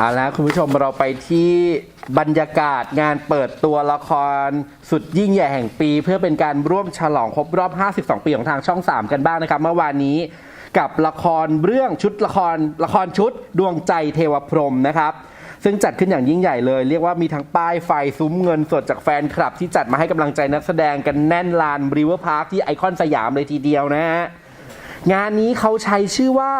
เอาละคุณผู้ชมเราไปที่บรรยากาศงานเปิดตัวละครสุดยิ่งใหญ่แห่งปี เพื่อเป็นการร่วมฉลองครบรอบ 52 ปีของทางช่อง 3 กันบ้างนะครับ เมื่อวานนี้กับละครเรื่องชุดละครละครชุดดวงใจเทวพรหมนะครับ ซึ่งจัดขึ้นอย่างยิ่งใหญ่เลย เรียกว่ามีทั้งป้ายไฟซุ้มเงินสดจากแฟนคลับ ที่จัดมาให้กำลังใจนักแสดงกันแน่นลานริเวอร์พาร์คที่ไอคอนสยามเลยทีเดียวนะฮะงานนี้เขาใช้ชื่อว่า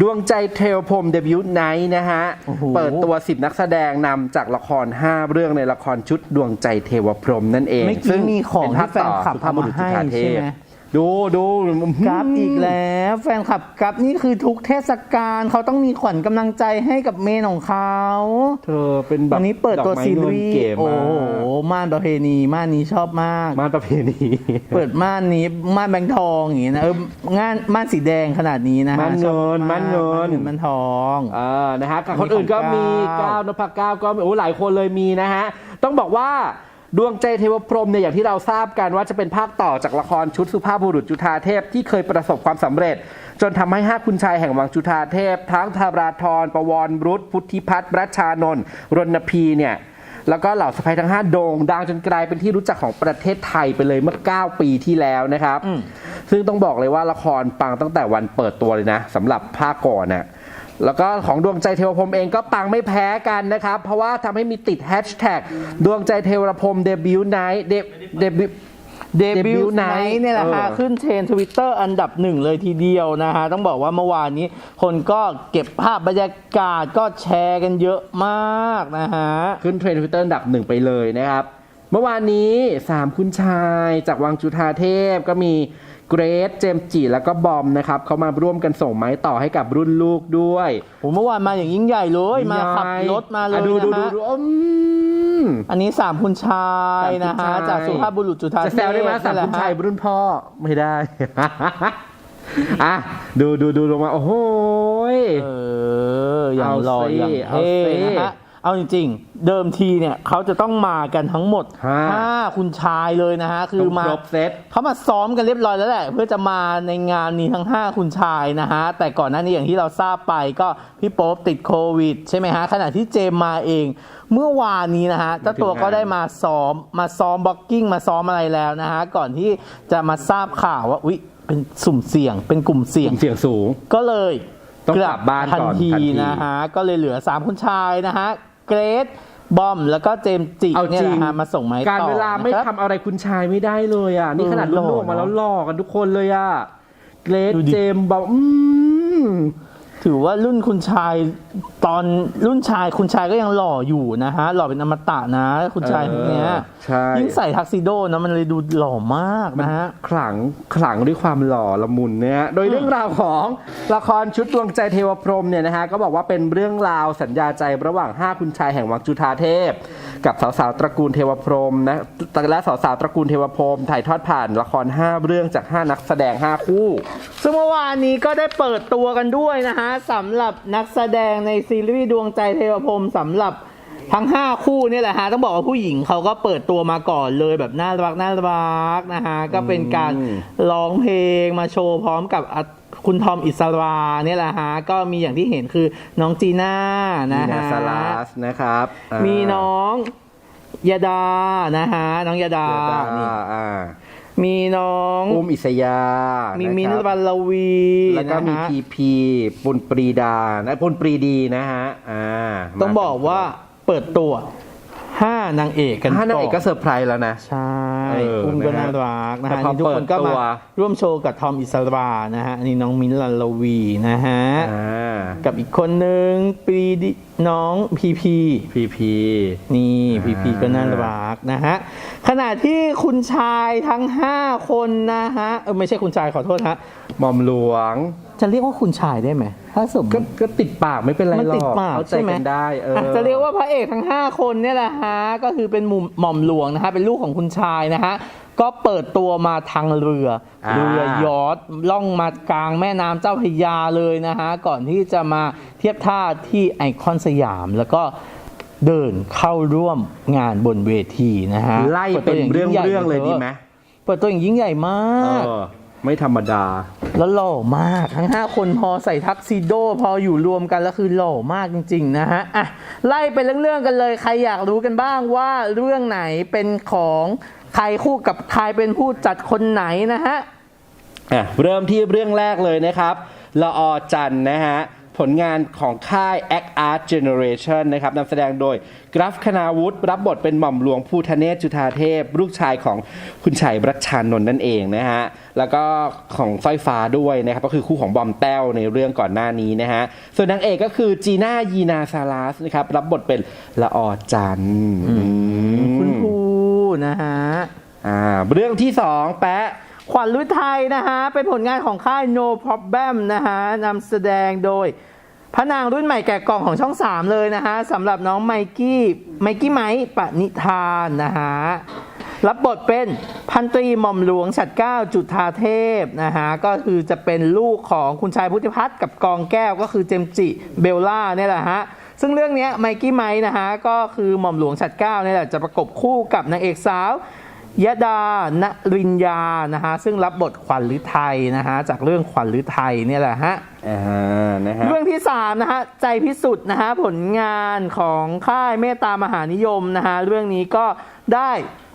ดวงใจเทวพรหมเดบิวต์ไนท์นะฮะ โอ้โห เปิดตัว 10 นักแสดงนำจากละคร 5 เรื่องในละครชุดดวงใจเทวพรหมนั่นเองเมื่อกี้มีของเป็ที่แฟนคลับสุภาพบุรุษจุฑาเทเอามาให้ใช่พไหม ดูดูกราฟอีกแล้ว แฟนคลับกราฟนี่คือทุกเทศกาลเขาต้องมีขวัญกำลังใจให้กับเมนของเขาเธอเป็นแบบวันนี้เปิดตัวอกไม้ซีเงินรีส์เก๋โอ้มาโหกม่านประเพณีม่านนี้ชอบมากมาประเพณี เปิดม่านนี้ม่านแบงค์ทองอย่างงี้นะเอองานม่านสีแดงขนาดนี้นะฮะม่านเงินชอบม่านเงินม่านทองเออนะฮะกับคนอื่นก็มีของก้าก้าวนพก้าวก็มีโอ้หลายคนเลยมีนะฮะต้องบอกว่า ดวงใจเทวพรหมเนี่ยอย่างที่เราทราบกันว่าจะเป็นภาคต่อจากละครชุดสุภาพบุรุษจุฑาเทพที่เคยประสบความสำเร็จ จนทำให้ห้าคุณชายแห่งวังจุฑาเทพ ทั้งธาราธรประวรรุษพุทธิพัฒน์รัชชานนท์รณพีเนี่ยแล้วก็เหล่าสะพ้ายทั้ง 5 โด่งดังจนกลายเป็นที่รู้จักของประเทศไทยไปเลยเมื่อ 9 ปีที่แล้วนะครับอืมซึ่งต้องบอกเลยว่าละครปังตั้งแต่วันเปิดตัวเลยนะสำหรับภาคก่อนน่ะ แล้วก็ของดวงใจเทวพรหมเองก็ปังไม่แพ้กันนะครับ เพราะว่าทำให้มีติดแฮชแท็กดวงใจเทวพรหมเดบิวต์ไนท์เดเดบิวเดบิว Debut ต์ไน Night ท์เนี่ยแหละค่ะเออขึ้นเทรนทวิตเตอร์ Twitter อันดับหนึ่งเลยทีเดียวนะฮะ ต้องบอกว่าเมื่อวานนี้ คนก็เก็บภาพบรรยากาศก็แชร์กันเยอะมากนะฮะ ขึ้นเทรนด์ทวิตเตอร์อันดับหนึ่งไปเลยนะครับ เมื่อวานนี้ 3 คุณชายจากวังจุฑาเทพก็มี เกรซเจมส์จิแล้วก็บอมนะครับเขามาร่วมกันส่งไม้ต่อให้กับรุ่นลูกด้วยผมเมื่อวานมาอย่างยิ่งใหญ่เลยมาขับรถมาเลยอะดูดูนะดูฮะดูอืม อันนี้สามคุณชายสามคุณนะฮะชาย จากสุภาพบุรุษจุฑาเทพจะแซวได้ไหมสามนี่แหละคุณชายฮะรุ่นพ่อไม่ได้ อะดูดูดูลงมา โอ้โหย เอออย่างเอาหล่อสิอย่างเอาเท่สิ นะฮะ เอาจริงๆ เดิมทีเนี่ยเขาจะต้องมากันทั้งหมดห้า ห้าคุณชายเลยนะฮะ คือต้องมา ครบเซต เขามาซ้อมกันเรียบร้อยแล้วแหละ เพื่อจะมาในงานนี้ทั้ง 5 คุณชายนะฮะ แต่ก่อนหน้านี้อย่างที่เราทราบไปก็พี่โป๊ปติดโควิด ใช่ไหมฮะ ขณะที่เจมมาเอง เมื่อวานนี้นะฮะเจ้าตัวก็ได้มาซ้อมมาซ้อมบล็อกกิ้งมาซ้อมอะไรแล้วนะฮะ ก่อนที่จะมาทราบข่าวว่าอุ๊ยเป็นสุ่มเสี่ยง เป็นกลุ่มเสี่ยง เสียงสูง ก็เลยต้องกลับบ้านทันก่อนทีทันที นะฮะ ก็เลยเหลือ 3คุณชายนะฮะ เกรซบอมแล้วก็เจมส์จิเอาเนี่ยจริงนะฮะมาส่งไม้ต่อการเวลาไม่นะครับทำอะไรคุณชายไม่ได้เลยอะ นี่เออขนาดรุ่นหล่ลูอกมาแล้วเนอะหล่อกันทุกคนเลยอะ เกรซดูดิ เจมส์บอกอืม ถือว่ารุ่นคุณชายตอนรุ่นชายคุณชายก็ยังหล่ออยู่นะฮะ หล่อเป็นอมตะนะ คุณชายพวกเนี้ยเออใช่ยิ่งใส่ทักซิโดนะมันเลยดูหล่อมากนะฮะขลังขลังด้วยความหล่อละมุนเนี่ยโดยเรื่องราวของละครชุดดวงใจเทวพรหมเนี่ยนะฮะก็บอกว่าเป็นเรื่องราวสัญญาใจระหว่าง 5 คุณชายแห่งวังจุฑาเทพ กับสาวๆตระกูลเทวพรหมนะและสาวๆตระกูลเทวพรหมถ่ายทอดผ่านละคร 5 เรื่องจาก 5 นักแสดง 5 คู่ ซึ่งเมื่อวานนี้ก็ได้เปิดตัวกันด้วยนะฮะสำหรับนักแสดงในซีรีส์ดวงใจเทวพรหมสำหรับทั้ง 5 คู่เนี่ยแหละฮะต้องบอกว่าผู้หญิงเขาก็เปิดตัวมาก่อนเลยแบบน่ารักน่ารักนะฮะก็เป็นการอืมร้องเพลงมาโชว์พร้อมกับอะ คุณทอมอิสราเนี่ยแหละฮะก็มีอย่างที่เห็นคือน้องจีน่ามีนะนาฮะซาลาสนะครับอ่ามีน้องยาดานะฮะน้องยาดาเดต้านี่อ่ามีน้องอุ้มอิสยา มีมีมินท์วัลลวี แล้วก็มีนะฮะพีพีปุณปรีดานะปุณปรีดีนะฮะ อ่า ต้องบอกว่าเปิดตัว ห้านางเอกกันถ้านางเอกก่ก็อนเซอร์ไพรส์แล้วนะ ใช่เอออุ้มก็นะฮะน่ารักนะแต่ฮะพอนี่ทุกคนก็เปิดตัมาว ร่วมโชว์กับทอมอิสรานะฮะอันนี่น้องมิ้นท์ลันลวีนะฮะ อ่ากับอีกคนนึงปีดิน้องพีพี พีพี นี่พีอ่าพีก็น่ารักนะฮะขณะที่คุณชายทั้ง 5 คนนะฮะเออไม่ใช่คุณชายขอโทษฮะ หม่อมหลวง จะเรียกว่าคุณชายได้ไหมถ้าสมมก็ติ ก็ติดปากไม่เป็นไรมันหรติดอกปากเข้าใจใช่ไหม กันได้เอออะจะเรียกว่าพระเอกทั้ง 5 คนเนี่ยแหละฮะก็คือเป็นหมุมหม่อมหลวงนะฮะเป็นลูกของคุณชายนะฮะก็เปิดตัวมาทางเรืออา เรือยอทล่องมากลางแม่น้ำเจ้าพระยาเลยนะฮะก่อนที่จะมาเทียบท่าที่ไอคอนสยาม แล้วก็เดินเข้าร่วมงานบนเวทีนะฮะไล่เป็นเรื่องปิดตัวย่าเรื่องเลยธดีไหม เปิดตัวอย่างยิ่งใหญ่มาเอกอ ไม่ธรรมดา แล้วหล่อมากทั้ง 5 คนพอใส่ทักซิโด พออยู่รวมกันแล้วคือหล่อมากจริง ๆ นะฮะอะไล่ไปเรื่องๆกันเลย ใครอยากรู้กันบ้างว่าเรื่องไหนเป็นของใครคู่กับใครเป็นผู้จัดคนไหนนะฮะอะเริ่มที่เรื่องแรกเลยนะครับละออจันทร์นะฮะ ผลงานของค่าย Act Art Generation นะครับนำแสดงโดยกราฟคณาวุฒิรับบทเป็นหม่อมหลวงภูทะเนศจุธาเทพ ลูกชายของคุณชัยรัชชานนท์นั่นเองนะฮะ แล้วก็ของสร้อยฟ้าด้วยนะครับ ก็คือคู่ของบอมแต้วในเรื่องก่อนหน้านี้นะฮะ ส่วนนางเอกก็คือจีน่ายีนาซาลาสนะครับ รับบทเป็นละออจันทร์อืมคุณครูนะฮะอ่าเรื่องที่สองแปะขวัญฤทัยนะฮะ เป็นผลงานของค่าย No Problem นะฮะนำแสดงโดย พระนางรุ่นใหม่แก่กล่องของช่อง3เลยนะฮะสำหรับน้องไมกี้ไมกี้ไมค์ปณิธานนะฮะรับบทเป็นพันตรีหม่อมหลวงฉัดเก้าจุธาเทพนะฮะก็คือจะเป็นลูกของคุณชายพุทธิพัฒน์กับกองแก้วก็คือเจมส์จิเบลล่าเนี่ยแหละฮะซึ่งเรื่องนี้ไมกี้ไมค์นะฮะก็คือหม่อมหลวงฉัดเก้าเนี่ยแหละจะประกบคู่กับนางเอกสาว ยดานรินยานะฮะซึ่งรับบทขวัญฤทัยนะฮะจากเรื่องขวัญฤทัยเนี่ยแหละฮะอ่านะฮะเรื่องที่3นะฮะใจพิสุทธิ์นะฮะผลงานของค่ายเมตตามหานิยมนะฮะเรื่องนี้ก็ได้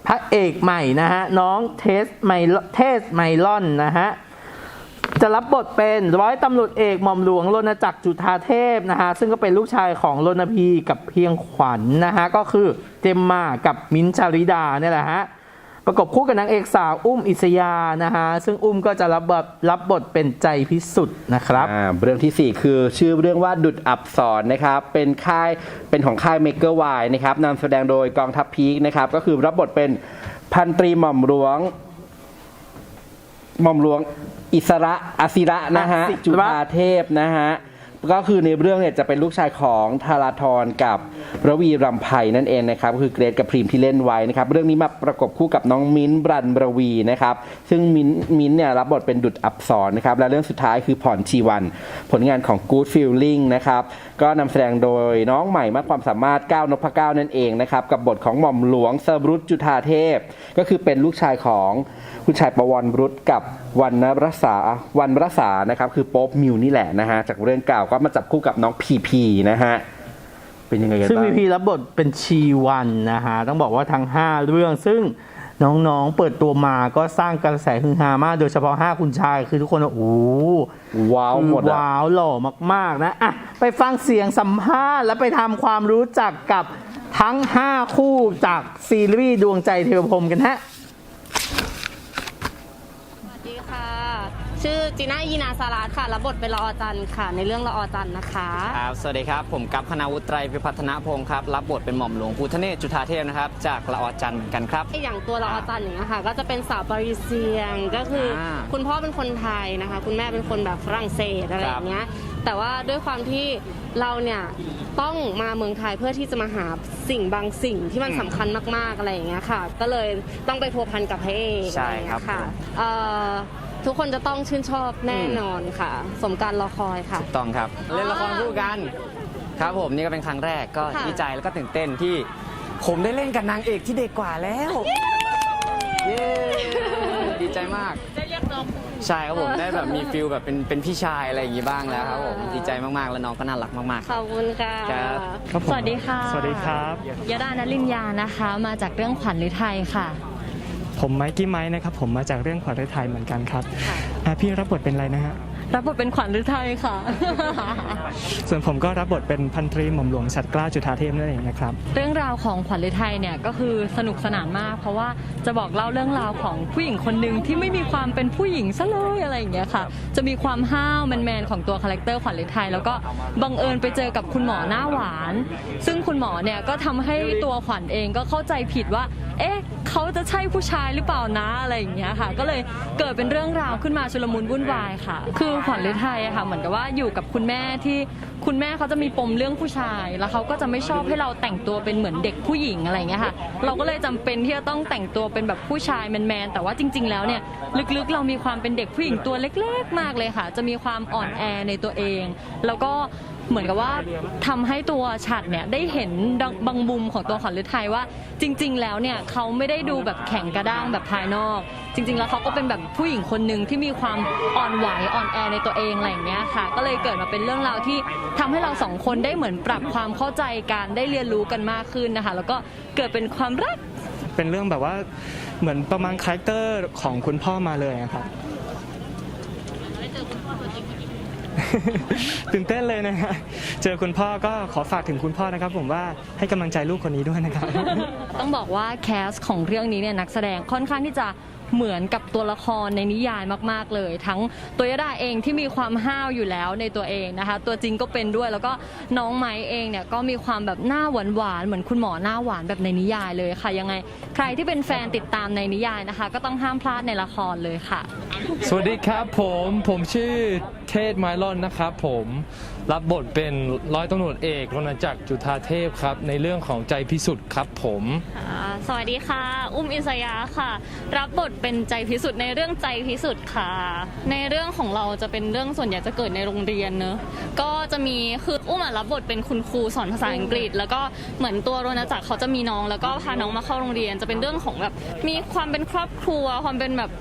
พระเอกใหม่นะฮะน้องเทสไมลเทสไมลอนนะฮะจะรับบทเป็นร้อยตำรวจเอกหม่อมหลวงรณจักรจุธาเทพนะฮะซึ่งก็เป็นลูกชายของรณพีกับเพียงขวัญนนะฮะก็คือเจมมากับมิ้นท์ชาริดาเนี่ยแหละฮะ ประกบคู่กับนางเอกสาวอุ้มอิสยานะฮะซึ่งอุ้มก็จะรับบทรับบทเป็นใจพิสุทธิ์นะครับอ่าเรื่องทีสี่ 4 คือชื่อเรื่องว่าดุดอับสอนนะครับเป็นค่ายเป็นของค่ายเมกเกอร์วนะครับนำแสดงโดยกองทัพพีคนะครับก็คือรับบทเป็นพันตรีหม่อมหลวงหม่อมหลวงอิสระอศิระนะฮะอศิระจุฬาเทพนะฮะ ก็คือในเรื่องเนี่ยจะเป็นลูกชายของธาราธรกับระวีรำไพนั่นเองนะครับก็คือเกรซกับพรีมที่เล่นไว้นะครับเรื่องนี้มาประกบคู่กับน้องมิ้นบรันบรวีนะครับซึ่งมิ้นมิ้นเนี่ยรับบทเป็นดุดอับสอนนะครับและเรื่องสุดท้ายคือผ่อนชีวัน ผลงานของ Good Feeling นะครับก็นำแสดงโดยน้องใหม่มากความสามารถก้าวนพก้าวนั่นเองนะครับกับบทของหม่อมหลวงเซอร์บรุตจุธาเทพ ก็คือเป็นลูกชายของคุณชายประวรรุตกับวันนรสาวันรสานะครับคือโป๊ปมิวนี่แหละนะฮะจากเรื่องเก่าก็มาจับคู่กับน้องพีพีนะฮะเป็นยังไงกันซึ่งบ้าง พีพีรับบทเป็นชีวันนะฮะต้องบอกว่าทั้ง 5 เรื่องซึ่งน้องๆเปิดตัวมาก็สร้างกระแสฮือฮามาก โดยเฉพาะ 5 คุณชายคือทุกคนว่าโอ้โหว้าวหมดคืออะว้าวหล่อมากๆนะอะไปฟังเสียงสัมภาษณ์และไปทำความรู้จักกับทั้ง 5 คู่จากซีรีส์ดวงใจเทวพรหมกันฮะ สวัสดีค่ะ ชื่อจีน่ายีนาสารัตค่ะรับบทเป็นละออจันทร์ค่ะ ในเรื่องละออจันทร์นะคะ ครับ สวัสดีครับ ผมกัปคณาวุฒิไตรพิพัฒนพงศ์ครับ รับบทเป็นหม่อมหลวงภูทะเนศจุธาเทพนะครับ จากละออจันทร์เหมือนกันครับ อย่างตัวละออจันทร์อย่างเงี้ยค่ะ ก็จะเป็นสาวปารีเซียง ก็คืออา คุณพ่อเป็นคนไทยนะคะ คุณแม่เป็นคนแบบฝรั่งเศสอะไรอย่างเงี้ย แต่ว่าด้วยความที่เราเนี่ยต้องมาเมืองไทยเพื่อที่จะมาหาสิ่งบางสิ่งที่มันสำคัญมากๆอะไรอย่างเงี้ยค่ะ ก็เลยต้องไปพัวพันกับพระเอกใช่ครับอะไอย่างเงี้ยค่ะเอ่อ ทุกคนจะต้องชื่นชอบแน่นอนค่ะ สมการรอคอยค่ะ ถูกต้องครับ เล่นละครคู่กัน ครับผมนี่ก็เป็นครั้งแรกก็ค่ะ ดีใจแล้วก็ตื่นเต้นที่ผมได้เล่นกับนางเอกที่เด็กกว่าแล้ว เย้ดีใจมาก ได้เรียกน้องใช่ครับผมได้แบบมีฟิลแบบเป็นเป็นพี่ชายอะไรอย่างงี้บ้างแล้วครับผมดีใจมากๆ แล้วน้องก็น่ารักมากๆ ขอบคุณค่ะ ครับสวัสดีค่ะ สวัสดีครับ ยดา นลินยานะคะ มาจากเรื่องขวัญฤทัยค่ะ ผมไมค์กี้ไมค์นะครับผมมาจากเรื่องขวัญฤทัยเหมือนกันครับอะพี่รับบทเป็นอะไรนะฮะรับบทเป็นขวัญฤทัยค่ะ ส่วนผมก็รับบทเป็นพันตรีหม่อมหลวงชัดเกล้าจุธาเทพนั่นเองนะครับ เรื่องราวของขวัญฤทัยเนี่ยก็คือสนุกสนานมาก เพราะว่าจะบอกเล่าเรื่องราวของผู้หญิงคนหนึ่งที่ไม่มีความเป็นผู้หญิงซะเลยอะไรอย่างเงี้ยค่ะ จะมีความห้าวแมนๆของตัวคาแรคเตอร์ขวัญฤทัยแล้วก็บังเอิญไปเจอกับคุณหมอหน้าหวาน ซึ่งคุณหมอเนี่ยก็ทำให้ตัวขวัญเองก็เข้าใจผิดว่า เอ๊ะ เขาจะใช่ผู้ชายหรือเปล่านะอะไรอย่างเงี้ยค่ะ ก็เลยเกิดเป็นเรื่องราวขึ้นมาชุลมุนวุ่นวายค่ะ คือขวัญฤทัยอะค่ะเหมือนกับว่าอยู่กับคุณแม่ที่คุณแม่เขาจะมีปมเรื่องผู้ชาย แล้วเขาก็จะไม่ชอบให้เราแต่งตัวเป็นเหมือนเด็กผู้หญิงอะไรอย่างเงี้ยค่ะ เราก็เลยจำเป็นที่จะต้องแต่งตัวเป็นแบบผู้ชายแมนๆแต่ว่าจริง ๆ แล้วเนี่ยลึกๆ เรามีความเป็นเด็กผู้หญิงตัวเล็กๆ มากเลยค่ะ จะมีความอ่อนแอในตัวเอง แล้วก็ เหมือนกับว่าทำให้ตัวฉัดเนี่ยได้เห็นบางมุมของตัวขวัญฤทัยว่า จริง ๆ แล้วเนี่ยเขาไม่ได้ดูแบบแข็งกระด้างแบบภายนอก จริง ๆ แล้วเขาก็เป็นแบบผู้หญิงคนหนึ่งที่มีความอ่อนไหวอ่อนแอในตัวเองอะไรอย่างเงี้ยค่ะ ก็เลยเกิดมาเป็นเรื่องราวที่ทำให้เราสองคนได้เหมือนปรับความเข้าใจกันได้เรียนรู้กันมากขึ้นนะคะ แล้วก็เกิดเป็นความรักเป็นเรื่องแบบว่าเหมือนประมาณคาแรคเตอร์ของคุณพ่อมาเลยอะครับ ตื่นเต้นเลยนะฮะเจอคุณพ่อก็ขอฝากถึงคุณพ่อนะครับ ผมว่าให้กำลังใจลูกคนนี้ด้วยนะครับ ต้องบอกว่าแคสของเรื่องนี้เนี่ยนักแสดงค่อนข้างที่จะ เหมือนกับตัวละครในนิยายมากๆเลย ทั้งตัวยดาเองที่มีความห้าวอยู่แล้วในตัวเองนะคะ ตัวจริงก็เป็นด้วยแล้วก็น้องไม้เองเนี่ยก็มีความแบบหน้าหวานหวานเหมือนคุณหมอหน้าหวานแบบในนิยายเลยค่ะ ยังไงใครที่เป็นแฟนติดตามในนิยายนะคะ ก็ต้องห้ามพลาดในละครเลยค่ะ สวัสดีครับผมผมชื่อเทศไมลอนนะครับผม รับบทเป็นร้อยตำรวจเอกรณจักรจุธาเทพครับ ในเรื่องของใจพิสุทธิ์ครับผม ค่ะสวัสดีค่ะ อุ้มอิสยาค่ะ รับบทเป็นใจพิสุทธิ์ในเรื่องใจพิสุทธิ์ค่ะ ในเรื่องของเราจะเป็นเรื่องส่วนใหญ่จะเกิดในโรงเรียนเนอะก็จะมีคืออุ้มอะรับบทเป็นคุณครูสอนภาษาอังกฤษ แล้วก็เหมือนตัวรนจักรเขาจะมีน้อง แล้วก็พาน้องมาเข้าโรงเรียน จะเป็นเรื่องของแบบมีความเป็นครอบครัวความเป็นแบบ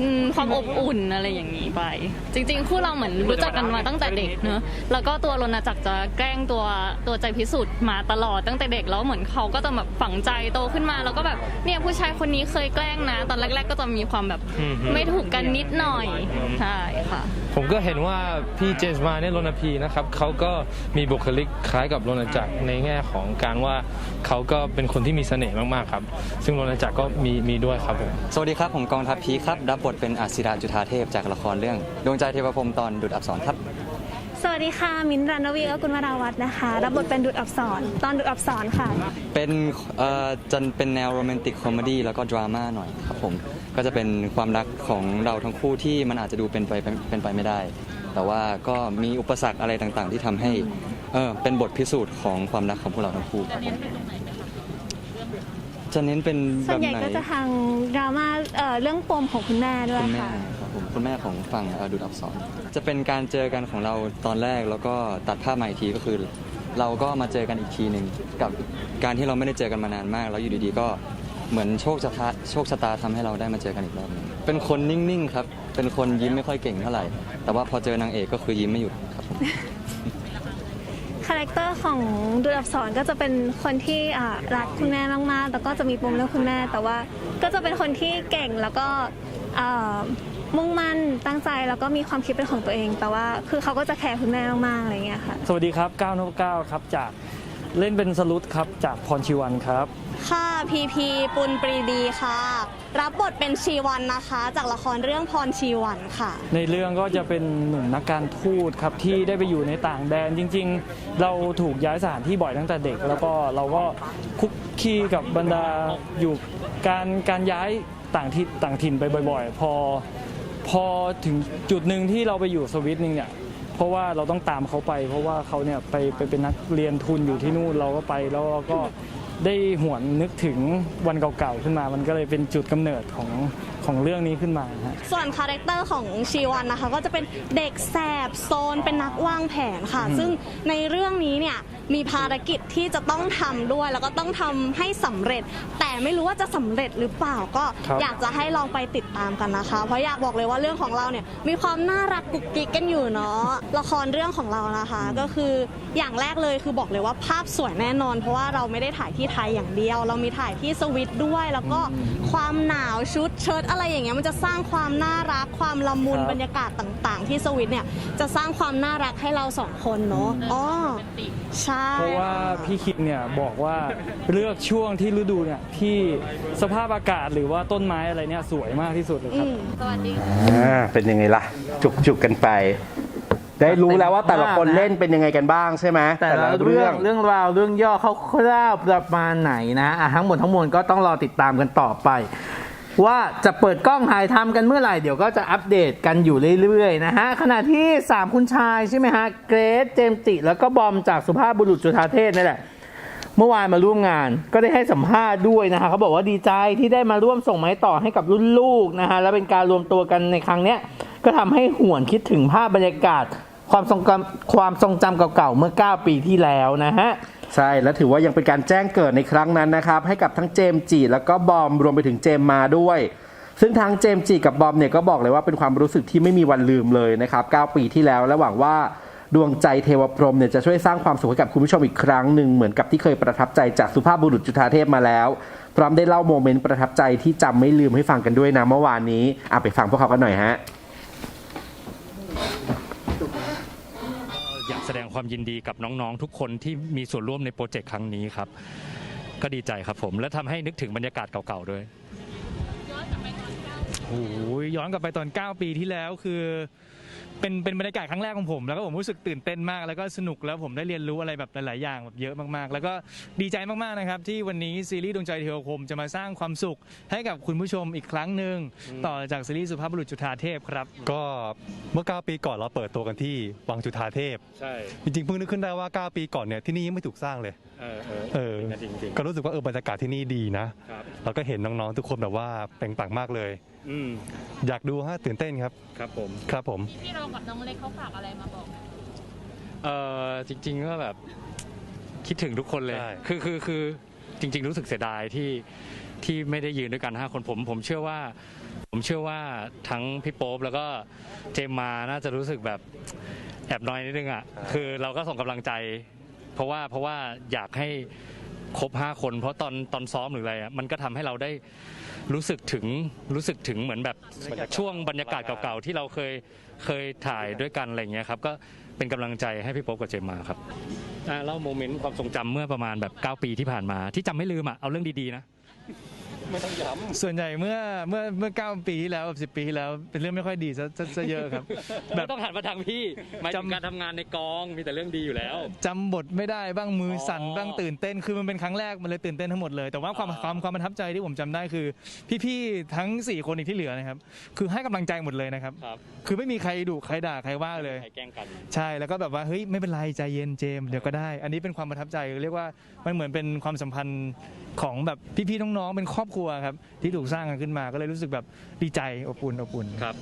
อืมความอบอุ่นอะไรอย่างนี้ไป จริง ๆ คู่เราเหมือนรู้จักกันมาตั้งแต่เด็กเนอะแล้วก็ตัวรณจักรจะแกล้งตัวตัวใจพิสุทธิ์มาตลอดตั้งแต่เด็กแล้วเหมือนเขาก็จะแบบฝังใจโตขึ้นมา แล้วก็แบบเนี่ยผู้ชายคนนี้เคยแกล้งนะ ตอนแรก ๆ ก็จะมีความแบบอืม ไม่ถูกกันนิดหน่อยใช่ค่ะ ผมก็เห็นว่าพี่เจมส์มาเนี่ยรณพีนะครับเขาก็มีบุคลิกคล้ายกับรณจักรในแง่ของการว่าเขาก็เป็นคนที่มีเสน่ห์มากๆครับ ซึ่งรณจักรก็มีมีด้วยครับผม สวัสดีครับ ผมกองทัพพีคครับ รับบทเป็นอาศิราจุธาเทพจากละครเรื่อง ดวงใจเทวพรหมตอนดุดอับสรครับ สวัสดีค่ะ มิ้นท์รันวีและกุลวราวัฒน์นะคะ รับบทเป็นดุดอับสรตอนดุดอับสรค่ะ เป็นเอ่อจะเป็นแนวโรแมนติกคอมเมดี้แล้วก็ดราม่าหน่อยครับผม ก็จะเป็นความรักของเราทั้งคู่ที่มันอาจจะดูเป็นไปเป็นไปไม่ได้ แต่ว่าก็มีอุปสรรคอะไรต่างๆ ที่ทำให้เออเป็นบทพิสูจน์ของความรักของพวกเราทั้งคู่ครับผม จะเน้นเป็นแบส่วนบใหญ่ไหนก็จะทางดราม่าเอ่อเรื่องปมของคุณแม่ด้วยคุณแม่ค่ะ ครับผมคุณแม่ของฝั่งเอ่อดูดอับสรจะเป็นการเจอกันของเราตอนแรกแล้วก็ตัดภาพมาอีกทีก็คือ เราก็มาเจอกันอีกทีหนึ่งกับการที่เราไม่ได้เจอกันมานานมาก แล้วอยู่ดีๆก็เหมือนโชคชะตาโชคชะตาทำให้เราได้มาเจอกันอีกรอบหนึงเป็นคนนิ่งๆครับเป็นคนยิ้มไม่ค่อยเก่งเท่าไหร่ แต่ว่าพอเจอนางเอกก็คือยิ้มไม่หยุดครับผม คาแรคเตอร์ของดูดอับสอนก็จะเป็นคนที่รักคุณแม่มากๆ แล้วก็จะมีปมเรื่องคุณแม่ แต่ว่าก็จะเป็นคนที่เก่งแล้วก็มุ่งมั่นตั้งใจแล้วก็มีความคิดเป็นของตัวเอง แต่ว่าคือเขาก็จะแคร์คุณแม่มากๆอะไรเงี้ยค่ะ สวัสดีครับก้าวนพก้าครับจาก เล่นเป็นสลุดครับจากพรชีวันครับ ค่ะพีพีปุณปรีดีค่ะ รับบทเป็นชีวันนะคะ จากละครเรื่องพรชีวันค่ะ ในเรื่องก็จะเป็นหนุ่มนักการทูตครับที่ได้ไปอยู่ในต่างแดนจริง ๆ เราถูกย้ายสถานที่บ่อยตั้งแต่เด็ก แล้วก็เราก็คุกคีกับบรรดาอยู่การการย้ายต่างที่ต่างถิ่นไปบ่อย ๆ พอพอถึงจุดหนึ่งที่เราไปอยู่สวิตนึงเนี่ย เพราะว่าเราต้องตามเขาไป เพราะว่าเขาเนี่ยไปไปเป็นนักเรียนทุนอยู่ที่นู่นเราก็ไปแล้วเราก็ได้หวนนึกถึงวันเก่าๆขึ้นมา มันก็เลยเป็นจุดกำเนิดของ ของเรื่องนี้ขึ้นมาฮะส่วนคาแรคเตอร์ของชีวันนะคะ ก็จะเป็นเด็กแสบโซนเป็นนักวางแผนค่ะ ซึ่งในเรื่องนี้เนี่ยมีภารกิจที่จะต้องทำด้วย แล้วก็ต้องทำให้สำเร็จ แต่ไม่รู้ว่าจะสำเร็จหรือเปล่าก็ครับ อยากจะให้ลองไปติดตามกันนะคะ เพราะอยากบอกเลยว่าเรื่องของเราเนี่ยมีความน่ารักกุกกิ๊กกันอยู่เนาะละครเรื่องของเรานะคะ ก็คืออย่างแรกเลยคือบอกเลยว่าภาพสวยแน่นอน เพราะว่าเราไม่ได้ถ่ายที่ไทยอย่างเดียว เรามีถ่ายที่สวิตด้วย แล้วก็ความหนาวชุดเชิ้ตอะไรอย่างเงี้ยมันจะสร้างความน่ารักความละมุนครับ บรรยากาศต่างๆ ที่สวิตเนี่ยจะสร้างความน่ารักให้เราสองคนเนาะอ๋อใช่ เพราะว่าพี่คิดเนี่ยบอกว่าเลือกช่วงที่ฤดูเนี่ยที่สภาพอากาศหรือว่าต้นไม้อะไรเนี่ยสวยมากที่สุดเลยครับอ่าเป็นยังไงล่ะ จุกจุกๆกันไป ได้รู้แล้วว่าแต่ละคนเล่นเป็นยังไงกันบ้างใช่ไหมแต่ละเรื่องเรื่องราวเรื่องย่อคร่าวๆประมาณไหนนะอะทั้งหมดทั้งมวลก็ต้องรอติดตามกันต่อไป ว่าจะเปิดกล้องถ่ายทำกันเมื่อไหร่ เดี๋ยวก็จะอัปเดตกันอยู่เรื่อยๆนะฮะ ขณะที่ 3 คุณชายใช่ไหมฮะ เกรซเจมส์จิแล้วก็บอมจากสุภาพบุรุษจุฑาเทศนี่แหละ เมื่อวานมาร่วมงานก็ได้ให้สัมภาษณ์ด้วยนะฮะเขาบอกว่าดีใจที่ได้มาร่วมส่งไม้ต่อให้กับรุ่นลูกนะฮะ และเป็นการรวมตัวกันในครั้งเนี้ยก็ทำให้หวนคิดถึงภาพบรรยากาศความทรงจำความทรงจำเก่าๆเมื่อ 9 ปีที่แล้วนะฮะ ใช่และถือว่ายังเป็นการแจ้งเกิดในครั้งนั้นนะครับ ให้กับทั้งเจมจีแล้วก็บอมรวมไปถึงเจมมาด้วย ซึ่งทั้งเจมจีกับบอมเนี่ยก็บอกเลยว่าเป็นความรู้สึกที่ไม่มีวันลืมเลยนะครับ9ปีที่แล้วและหวังว่าดวงใจเทวพรหมเนี่ยจะช่วยสร้างความสุขให้กับคุณผู้ชมอีกครั้งหนึ่งเหมือนกับที่เคยประทับใจจากสุภาพบุรุษจุฑาเทพมาแล้ว พร้อมได้เล่าโมเมนต์ประทับใจที่จำไม่ลืมให้ฟังกันด้วยนะเมื่อวานนี้อะไปฟังพวกเขากันหน่อยฮะ อยาก แสดงความยินดีกับน้องๆ ทุกคนที่มีส่วนร่วมในโปรเจกต์ครั้งนี้ครับ ก็ดีใจครับผม และทำให้นึกถึงบรรยากาศเก่าๆด้วยโอ้ยย้อนกลับไปตอน 9 ปีที่แล้วคือ เป็นเป็นบรรยากาศครั้งแรกของผม แล้วก็ผมรู้สึกตื่นเต้นมาก แล้วก็สนุกแล้วผมได้เรียนรู้อะไรแบบหลาย ๆ อย่างแบบเยอะมาก ๆ แล้วก็ดีใจมาก ๆ นะครับ ที่วันนี้ซีรีส์ดวงใจเทวคมจะมาสร้างความสุขให้กับคุณผู้ชมอีกครั้งหนึ่งต่อจากซีรีส์สุภาพบุรุษจุฑาเทพครับ ก็เมื่อ 9 ปีก่อนเราเปิดตัวกันที่วังจุฑาเทพ ใช่ จริงๆเพิ่งนึกขึ้นได้ว่า 9 ปีก่อนเนี่ยที่นี่ยังไม่ถูกสร้างเลย เออเออเออจริงๆก็รู้สึกว่าเออบรรยากาศที่นี่ดีนะครับแล้วก็เห็นน้องๆทุกคนแบบว่าเปล่งปลั่งมากเลยอืมอยากดูฮะตื่นเต้นครับครับผมครับผมพี่เรากับน้องเล็กเขาฝากอะไรมาบอกเออจริงๆก็แบบคิดถึงทุกคนเลยใช่คือคือคือจริง ๆ รู้สึกเสียดายที่ที่ไม่ได้ยืนด้วยกันห้าคนผม ผมเชื่อว่า ผมเชื่อว่าทั้งพี่โป๊ปแล้วก็เจมมาน่าจะรู้สึกแบบแอบน้อยนิดนึงอะคือเราก็ส่งกำลังใจ เพราะว่าเพราะว่าอยากให้ครบห้าคน เพราะตอนตอนซ้อมหรืออะไรอะมันก็ทำให้เราได้รู้สึกถึงรู้สึกถึงเหมือนแบบช่วงบรรยากาศเก่าๆที่เราเคยเคยถ่ายด้วยกันอะไรอย่างเงี้ยครับก็เป็นกำลังใจให้พี่โป๊ปกับเจมมาครับอะเล่าโมเมนต์ความทรงจำเมื่อประมาณแบบ 9 ปีที่ผ่านมา ที่จำไม่ลืมอะเอาเรื่องดีๆนะ ส่วนใหญ่เมื่อเมื่อเมื่อ9ปีที่แล้วแบบ10 ปีที่แล้ว เป็นเรื่องไม่ค่อยดีซะซะซะเยอะครับ แบไม่บต้องหันมาทางพี่หมายถึงจำ การทำงานในกองมีแต่เรื่องดีอยู่แล้ว จำบทไม่ได้บ้างมือสั่นอ๋อบ้างตื่นเต้นคือมันเป็นครั้งแรกมันเลยตื่นเต้นทั้งหมดเลย แต่ว่าความอ่า ความความประทับใจที่ผมจำได้คือ พี่ๆทั้ง4คนอีกที่เหลือนะครับคือให้กำลังใจหมดเลยนะครับ ครับคือไม่มีใครดุใครด่าใครว่าเลย ใครแกล้งกันใช่แล้วก็แบบว่าเฮ้ยไม่เป็นไรใจเย็นเจมส์เดี๋ยวก็ได้ อันนี้เป็นความประทับใจเรียกว่ามันเหมือนเป็นความสัมพันธ์ของแบบพี่ๆน้องๆเป็นครอบครัวครับที่ถูกสร้างกันขึ้นมาก็เลยรู้สึกแบบดีใจอบอุ่นอบอุ่นครับ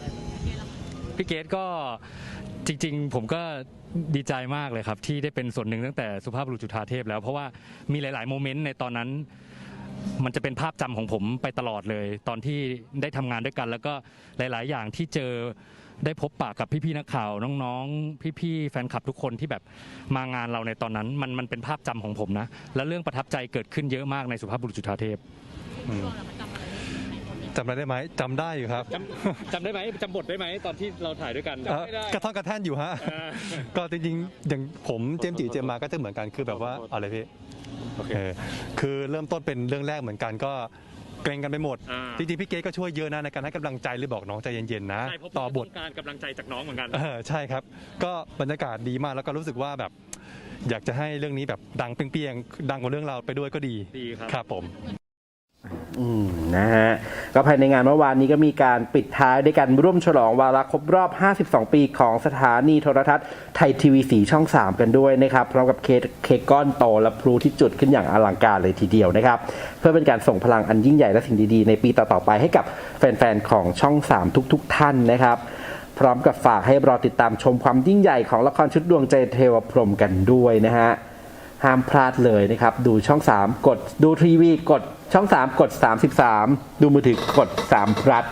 พี่เกดก็จริง ๆ ผมก็ดีใจมากเลยครับ ที่ได้เป็นส่วนหนึ่งตั้งแต่สุภาพบุรุษจุฑาเทพแล้วเพราะว่ามีหลาย ๆ โมเมนต์ในตอนนั้น มันจะเป็นภาพจำของผมไปตลอดเลย ตอนที่ได้ทำงานด้วยกัน แล้วก็หลาย ๆ อย่างที่เจอได้พบปะกับพี่ ๆ นักข่าวน้อง ๆ พี่ ๆ แฟนคลับทุกคนที่แบบมางานเราในตอนนั้น มันมันเป็นภาพจำของผมนะ และเรื่องประทับใจเกิดขึ้นเยอะมากในสุภาพบุรุษจุฑาเทพ อืมจำได้ไหมจำได้อยู่ครับจำจำได้ไหมจำบทได้ไหมตอนที่เราถ่ายด้วยกันเอ่อกระท่อนกระแท่นอยู่ฮะก็จริงๆอย่างผมเจมส์จีเจมมาก็จะเหมือนกันคือแบบว่าเอาเลยพี่โอเค เออคือเริ่มต้นเป็นเรื่องแรกเหมือนกันก็เกรงกันไปหมด อ่า จริงๆพี่เกดก็ช่วยเยอะนะในการให้กำลังใจหรือบอกน้องใจเย็นๆนะ ใช่เพราะผมต่อบท ต้องการกำลังใจจากน้องเหมือนกัน เออใช่ครับ ก็บรรยากาศดีมากแล้วก็รู้สึกว่าแบบ อยากจะให้เรื่องนี้แบบดังเปรี้ยงๆดังกว่าเรื่องเราไปด้วยก็ดีดีครับ ครับผมอืม นะฮะก็ภายในงานเมื่อวานนี้ก็มีการปิดท้ายด้วยกันร่วมฉลองวาระครบรอบ 52 ปีของสถานีโทรทัศน์ไทยทีวีสีช่อง 3 กันด้วยนะครับ พร้อมกับเค้กเค้กก้อนโตและพลุที่จุดขึ้นอย่างอลังการเลยทีเดียวนะครับ เพื่อเป็นการส่งพลังอันยิ่งใหญ่และสิ่งดีๆ ในปีต่อ ๆ ไปให้กับแฟน ๆ ของช่อง 3 ทุก ๆ ท่านนะครับพร้อมกับฝากให้รอติดตามชมความยิ่งใหญ่ของละครชุดดวงใจเทวพรมกันด้วยนะฮะ ห้ามพลาดเลยนะครับ ดูช่อง 3 กดดูทีวีกดช่อง 3 กด 33 ดูมือถือกด 3พลัด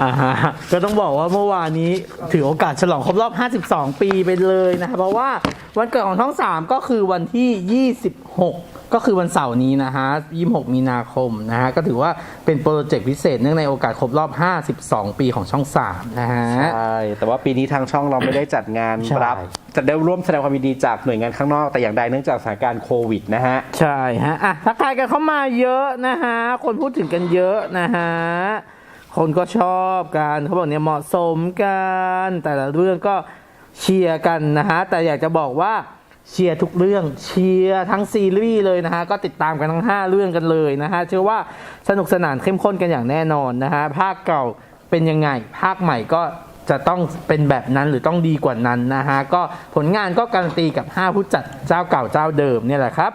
อ่าฮะก็ต้องบอกว่าเมื่อวานนี้ถือโอกาสฉลองครบรอบ 52 ปีไปเลยนะครับเพราะว่า วันเกิดของช่อง3ก็คือวันที่ 26 ก็คือวันเสาร์นี้นะฮะ 26 มีนาคมนะฮะ ก็ถือว่าเป็นโปรเจกต์พิเศษเนื่องในโอกาสครบรอบ 52 ปีของช่อง3นะฮะ ใช่ แต่ว่าปีนี้ทางช่องเราไม่ได้จัดงานใช่ รับจะได้ร่วมแสดงความยินดีจากหน่วยงานข้างนอกแต่อย่างใดเนื่องจากสถานการณ์โควิดนะฮะ ใช่ฮะ อะทักทายกันเข้ามาเยอะนะฮะ คนพูดถึงกันเยอะนะฮะ คนก็ชอบกันเขาบอกเนี่ยเหมาะสมกัน แต่ละเรื่องก็ เชียร์กันนะฮะ แต่อยากจะบอกว่าเชียร์ทุกเรื่องเชียร์ทั้งซีรีส์เลยนะฮะ ก็ติดตามกันทั้ง 5 เรื่องกันเลยนะฮะ เชื่อว่าสนุกสนานเข้มข้นกันอย่างแน่นอนนะฮะ ภาคเก่าเป็นยังไง ภาคใหม่ก็จะต้องเป็นแบบนั้นหรือต้องดีกว่านั้นนะฮะ ก็ผลงานก็การันตีกับ 5 ผู้จัดเจ้าเก่าเจ้าเดิมเนี่ยแหละครับ